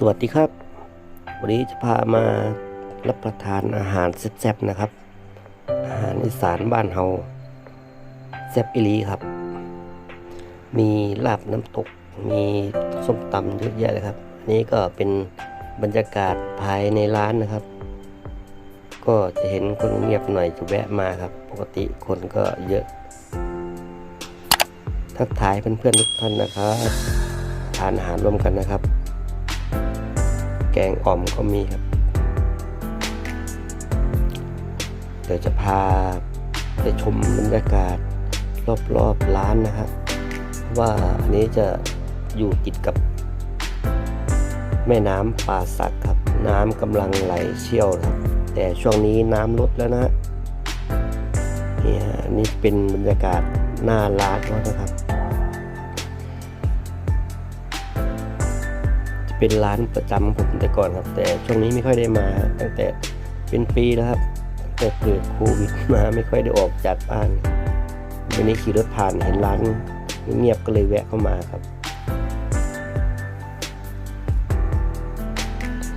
สวัสดีครับ วันนี้จะพามารับประทานอาหารแซ่บๆนะครับ อาหารอีสานบ้านเฮาแซ่บอิลีครับ มีลาบน้ำตก มีส้มตำเยอะแยะเลยครับ อันนี้ก็เป็นบรรยากาศภายในร้านนะครับ ก็จะเห็นคนเงียบหน่อยจะแวะมาครับ ปกติคนก็เยอะ ทักทายเพื่อนๆทุกท่านนะครับ ทานอาหารร่วมกันนะครับ แกงอ่อมก็มีครับ เดี๋ยวจะพาไปชมบรรยากาศรอบๆร้านนะครับว่าอันนี้จะอยู่ติดกับ แม่น้ำป่าสักครับ น้ำกำลังไหลเชี่ยวครับ แต่ช่วงนี้น้ำลดแล้วนะฮะนี่ฮะนี่เป็นบรรยากาศหน้าร้านเขานะครับ เป็นร้านประจำผมแต่ก่อนครับ แต่ช่วงนี้ไม่ค่อยได้มาตั้งแต่เป็นปีแล้วครับแต่เกิดโควิดมาไม่ค่อยได้ออกจากบ้านวันนี้ขี่รถผ่านเห็นร้านเงียบก็เลยแวะเข้ามาครับ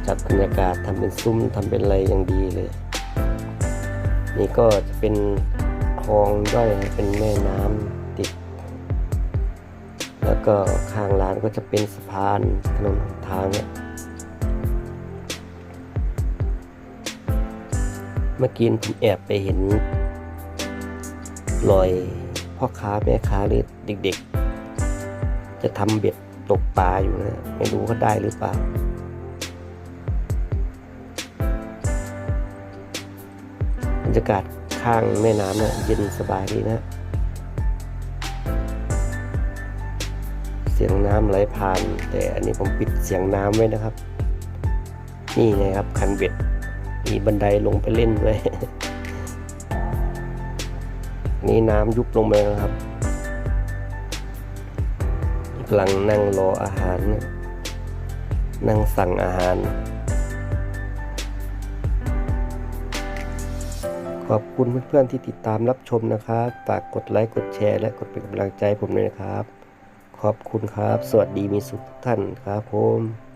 จัดบรรยากาศทำเป็นซุ้มทำเป็นอะไรอย่างดีเลย นี่ก็จะเป็นคลองย่อยเป็นแม่น้ำ แล้วก็ข้างร้านก็จะเป็นสะพานถนนหนทางเนี่ยเมื่อกี้ผมแอบไปเห็นรอยพ่อค้าแม่ค้าหรือเด็กๆ จะทำเบ็ดตกปลาอยู่นะ ไม่รู้เขาได้หรือเปล่า บรรยากาศข้างแม่น้ำเนี่ยเย็นสบายดีนะ สียงน้ำไหลผ่าน แต่อันนี้ผมปิดเสียงน้ำไว้นะครับ นี่ไงครับคันเบ็ดมีบันไดลงไปเล่นด้วยนี่น้ำยุบลงไปแล้วครับกำลังนั่งรออาหาร นั่งสั่งอาหาร ขอบคุณเพื่อนๆที่ติดตามรับชมนะครับ ฝากกดไลค์ กดแชร์ และกดเป็นกำลังใจผมด้วยนะครับ ขอบคุณครับ สวัสดีมีสุขทุกท่านครับผม